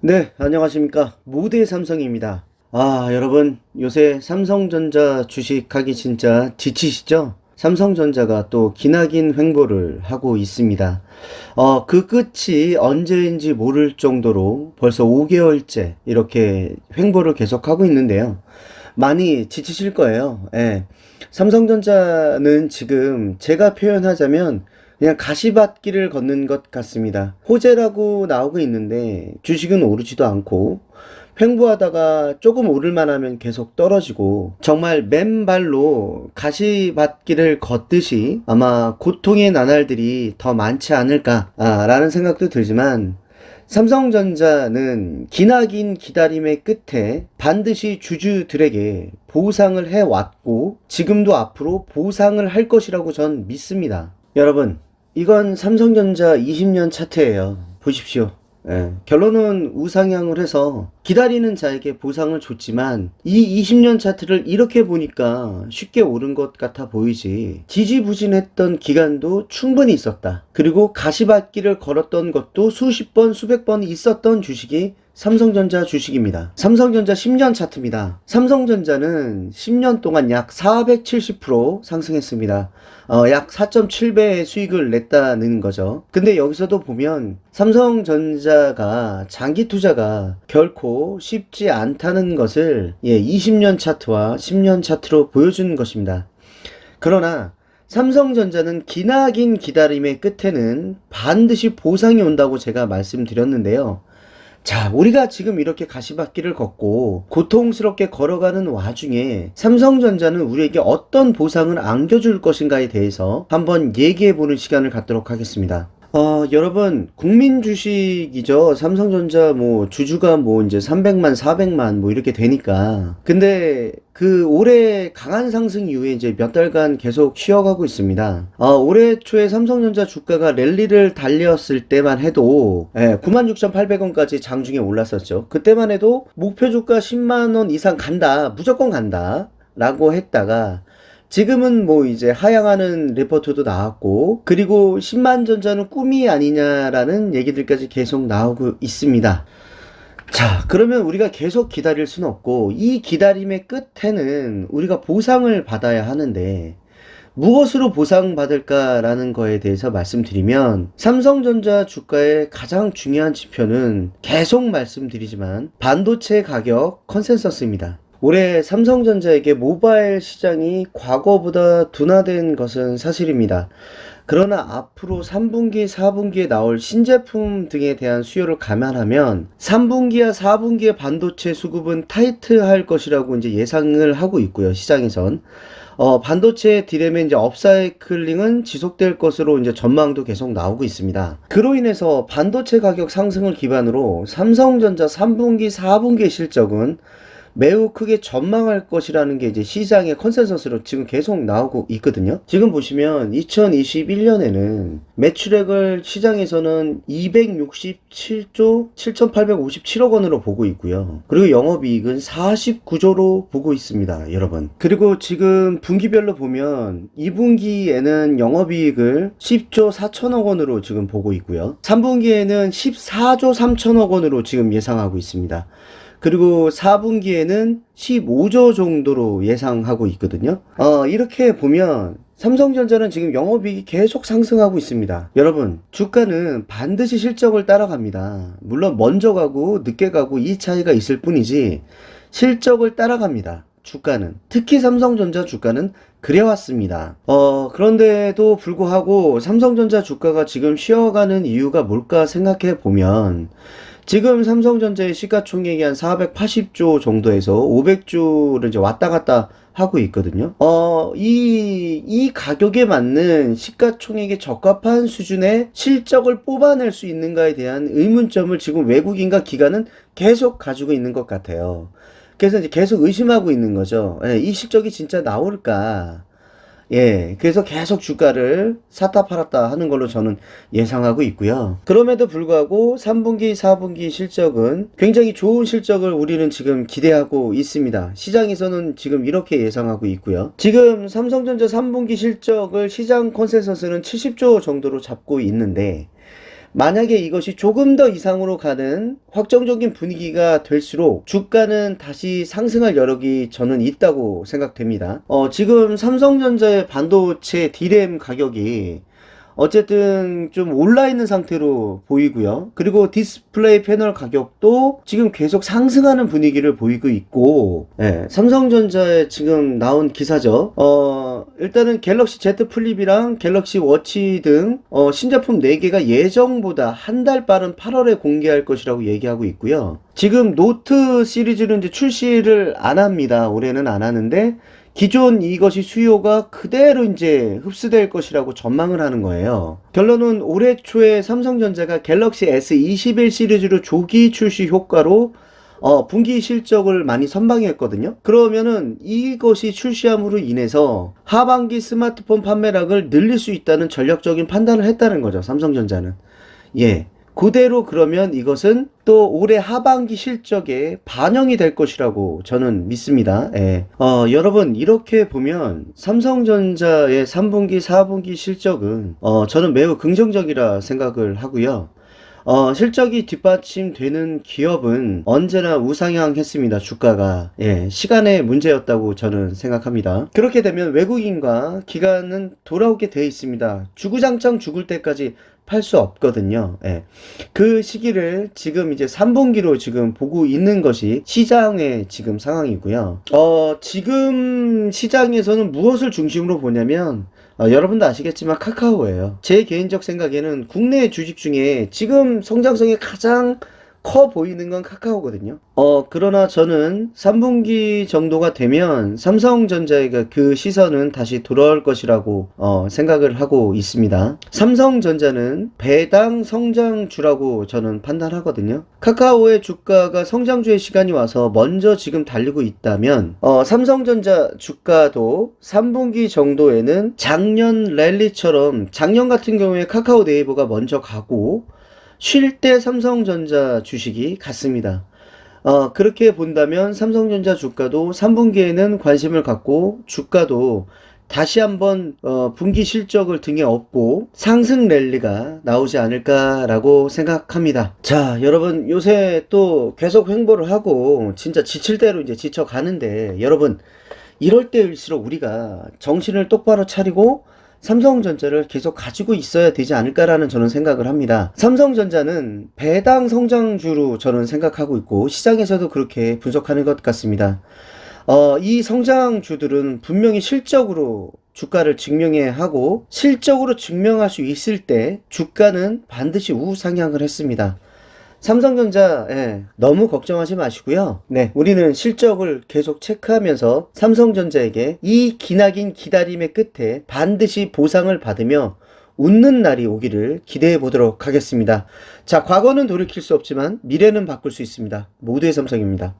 네, 안녕하십니까. 모대 삼성입니다. 아, 여러분, 요새 삼성전자 주식하기 진짜 지치시죠? 삼성전자가 또 기나긴 횡보를 하고 있습니다. 어, 그 끝이 언제인지 모를 정도로 벌써 5개월째 이렇게 횡보를 계속하고 있는데요. 많이 지치실 거예요. 예. 삼성전자는 지금 제가 표현하자면 그냥 가시밭길을 걷는 것 같습니다. 호재라고 나오고 있는데 주식은 오르지도 않고 횡보하다가 조금 오를만 하면 계속 떨어지고 정말 맨발로 가시밭길을 걷듯이 아마 고통의 나날들이 더 많지 않을까라는 생각도 들지만 삼성전자는 기나긴 기다림의 끝에 반드시 주주들에게 보상을 해왔고 지금도 앞으로 보상을 할 것이라고 전 믿습니다. 여러분, 이건 삼성전자 20년 차트예요. 보십시오. 예, 결론은 우상향을 해서 기다리는 자에게 보상을 줬지만 이 20년 차트를 이렇게 보니까 쉽게 오른 것 같아 보이지 지지부진했던 기간도 충분히 있었다. 그리고 가시밭길을 걸었던 것도 수십 번 수백 번 있었던 주식이 삼성전자 주식입니다. 삼성전자 10년 차트입니다. 삼성전자는 10년 동안 약 470% 상승했습니다. 어, 약 4.7배의 수익을 냈다는 거죠. 근데 여기서도 보면 삼성전자가 장기 투자가 결코 쉽지 않다는 것을 예, 20년 차트와 10년 차트로 보여주는 것입니다. 그러나 삼성전자는 기나긴 기다림의 끝에는 반드시 보상이 온다고 제가 말씀드렸는데요. 자, 우리가 지금 이렇게 가시밭길을 걷고 고통스럽게 걸어가는 와중에 삼성전자는 우리에게 어떤 보상을 안겨줄 것인가에 대해서 한번 얘기해 보는 시간을 갖도록 하겠습니다. 어, 여러분, 국민 주식이죠. 삼성전자 뭐 주주가 뭐 이제 300만, 400만 뭐 이렇게 되니까. 근데 그 올해 강한 상승 이후에 이제 몇 달간 계속 쉬어가고 있습니다. 어, 올해 초에 삼성전자 주가가 랠리를 달렸을 때만 해도 예, 96,800원까지 장중에 올랐었죠. 그때만 해도 목표 주가 10만 원 이상 간다. 무조건 간다. 라고 했다가 지금은 뭐 이제 하향하는 리포트도 나왔고 그리고 10만 전자는 꿈이 아니냐라는 얘기들까지 계속 나오고 있습니다. 자, 그러면 우리가 계속 기다릴 수는 없고 이 기다림의 끝에는 우리가 보상을 받아야 하는데 무엇으로 보상받을까라는 거에 대해서 말씀드리면 삼성전자 주가의 가장 중요한 지표는 계속 말씀드리지만 반도체 가격 컨센서스입니다. 올해 삼성전자에게 모바일 시장이 과거보다 둔화된 것은 사실입니다. 그러나 앞으로 3분기, 4분기에 나올 신제품 등에 대한 수요를 감안하면 3분기와 4분기의 반도체 수급은 타이트할 것이라고 이제 예상을 하고 있고요. 시장에선. 어, 반도체 디램의 이제 업사이클링은 지속될 것으로 이제 전망도 계속 나오고 있습니다. 그로 인해서 반도체 가격 상승을 기반으로 삼성전자 3분기, 4분기의 실적은 매우 크게 전망할 것이라는 게 이제 시장의 컨센서스로 지금 계속 나오고 있거든요. 지금 보시면 2021년에는 매출액을 시장에서는 267조 7,857억 원으로 보고 있고요. 그리고 영업이익은 49조로 보고 있습니다. 여러분. 그리고 지금 분기별로 보면 2분기에는 영업이익을 10조 4천억 원으로 지금 보고 있고요. 3분기에는 14조 3천억 원으로 지금 예상하고 있습니다. 그리고 4분기에는 15조 정도로 예상하고 있거든요. 어, 이렇게 보면 삼성전자는 지금 영업이익이 계속 상승하고 있습니다. 여러분, 주가는 반드시 실적을 따라갑니다. 물론 먼저 가고 늦게 가고 이 차이가 있을 뿐이지 실적을 따라갑니다. 주가는 특히 삼성전자 주가는 그래왔습니다. 어 그런데도 불구하고 삼성전자 주가가 지금 쉬어가는 이유가 뭘까 생각해 보면 지금 삼성전자의 시가총액이 한 480조 정도에서 500조를 이제 왔다 갔다 하고 있거든요. 어, 이, 이 가격에 맞는 시가총액에 적합한 수준의 실적을 뽑아낼 수 있는가에 대한 의문점을 지금 외국인과 기관은 계속 가지고 있는 것 같아요. 그래서 이제 계속 의심하고 있는 거죠. 예, 이 실적이 진짜 나올까? 예, 그래서 계속 주가를 샀다 팔았다 하는 걸로 저는 예상하고 있고요. 그럼에도 불구하고 3분기, 4분기 실적은 굉장히 좋은 실적을 우리는 지금 기대하고 있습니다. 시장에서는 지금 이렇게 예상하고 있고요. 지금 삼성전자 3분기 실적을 시장 컨센서스는 70조 정도로 잡고 있는데 만약에 이것이 조금 더 이상으로 가는 확정적인 분위기가 될수록 주가는 다시 상승할 여력이 저는 있다고 생각됩니다. 어, 지금 삼성전자의 반도체 D램 가격이 어쨌든 좀 올라 있는 상태로 보이고요. 그리고 디스플레이 패널 가격도 지금 계속 상승하는 분위기를 보이고 있고, 예, 삼성전자에 지금 나온 기사죠. 어, 일단은 갤럭시 Z 플립이랑 갤럭시 워치 등, 어, 신제품 4개가 예정보다 한 달 빠른 8월에 공개할 것이라고 얘기하고 있고요. 지금 노트 시리즈는 이제 출시를 안 합니다. 올해는 안 하는데, 기존 이것이 수요가 그대로 이제 흡수될 것이라고 전망을 하는 거예요. 결론은 올해 초에 삼성전자가 갤럭시 S21 시리즈로 조기 출시 효과로 어, 분기 실적을 많이 선방했거든요. 그러면은 이것이 출시함으로 인해서 하반기 스마트폰 판매량을 늘릴 수 있다는 전략적인 판단을 했다는 거죠. 삼성전자는. 예. 그대로 그러면 이것은 또 올해 하반기 실적에 반영이 될 것이라고 저는 믿습니다. 예. 어, 여러분, 이렇게 보면 삼성전자의 3분기, 4분기 실적은 어, 저는 매우 긍정적이라 생각을 하고요. 어, 실적이 뒷받침되는 기업은 언제나 우상향했습니다. 주가가. 예, 시간의 문제였다고 저는 생각합니다. 그렇게 되면 외국인과 기관은 돌아오게 돼 있습니다. 주구장창 죽을 때까지 팔 수 없거든요. 예. 그 시기를 지금 이제 3분기로 지금 보고 있는 것이 시장의 지금 상황이고요. 어, 지금 시장에서는 무엇을 중심으로 보냐면 어, 여러분도 아시겠지만 카카오예요. 제 개인적 생각에는 국내 주식 중에 지금 성장성이 가장 커 보이는 건 카카오거든요. 어, 그러나 저는 3분기 정도가 되면 삼성전자의 그 시선은 다시 돌아올 것이라고 어, 생각을 하고 있습니다. 삼성전자는 배당 성장주라고 저는 판단하거든요. 카카오의 주가가 성장주의 시간이 와서 먼저 지금 달리고 있다면 어, 삼성전자 주가도 3분기 정도에는 작년 랠리처럼 작년 같은 경우에 카카오 네이버가 먼저 가고 쉴 때 삼성전자 주식이 갔습니다. 어, 그렇게 본다면 삼성전자 주가도 3분기에는 관심을 갖고 주가도 다시 한번 어, 분기 실적을 등에 업고 상승 랠리가 나오지 않을까라고 생각합니다. 자, 여러분 요새 또 계속 횡보를 하고 진짜 지칠 대로 이제 지쳐 가는데 여러분 이럴 때일수록 우리가 정신을 똑바로 차리고 삼성전자를 계속 가지고 있어야 되지 않을까라는 저는 생각을 합니다. 삼성전자는 배당 성장주로 저는 생각하고 있고 시장에서도 그렇게 분석하는 것 같습니다. 어, 이 성장주들은 분명히 실적으로 주가를 증명해야 하고 실적으로 증명할 수 있을 때 주가는 반드시 우상향을 했습니다. 삼성전자 예, 너무 걱정하지 마시고요. 네, 우리는 실적을 계속 체크하면서 삼성전자에게 이 기나긴 기다림의 끝에 반드시 보상을 받으며 웃는 날이 오기를 기대해 보도록 하겠습니다. 자, 과거는 돌이킬 수 없지만 미래는 바꿀 수 있습니다. 모두의 삼성입니다.